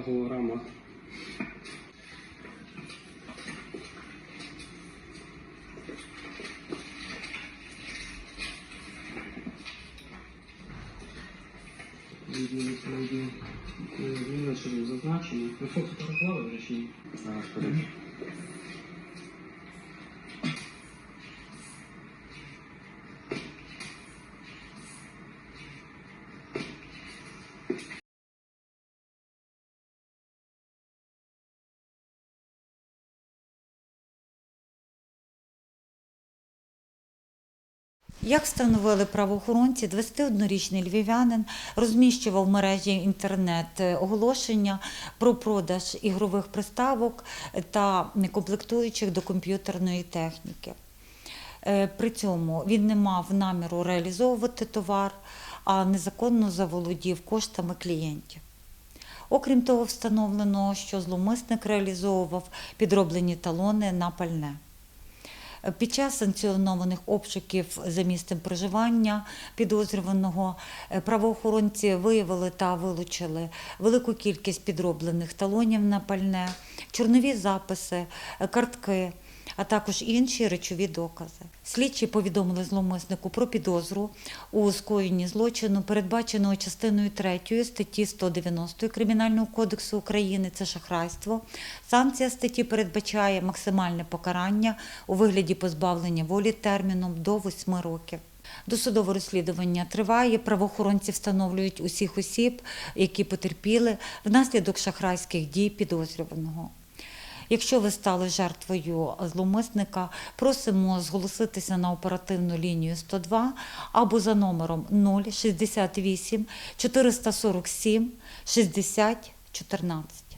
голограма. Відповідно, відповідно, зміни, що був зазначено. Ви фото фотографували вже чи ні? Зараз подивимось. Як встановили правоохоронці, 21-річний львів'янин розміщував в мережі інтернет е, оголошення про продаж ігрових приставок та комплектуючих до комп'ютерної техніки. Е, При цьому він не мав наміру реалізовувати товар, а незаконно заволодів коштами клієнтів. Окрім того, встановлено, що зловмисник реалізовував підроблені талони на пальне. Під час санкціонованих обшуків за місцем проживання підозрюваного е, правоохоронці виявили та вилучили велику кількість підроблених талонів на пальне, чорнові записи, е, картки, а також інші речові докази. Слідчі повідомили зловмиснику про підозру у скоєнні злочину, передбаченого частиною 3 статті 190 Кримінального кодексу України. Це шахрайство. Санкція статті передбачає максимальне покарання у вигляді позбавлення волі терміном до 8 років. Досудове розслідування триває. Правоохоронці встановлюють усіх осіб, які потерпіли внаслідок шахрайських дій підозрюваного. Якщо ви стали жертвою зломисника, просимо зголоситися на оперативну лінію 102 або за номером 068 447 60 14.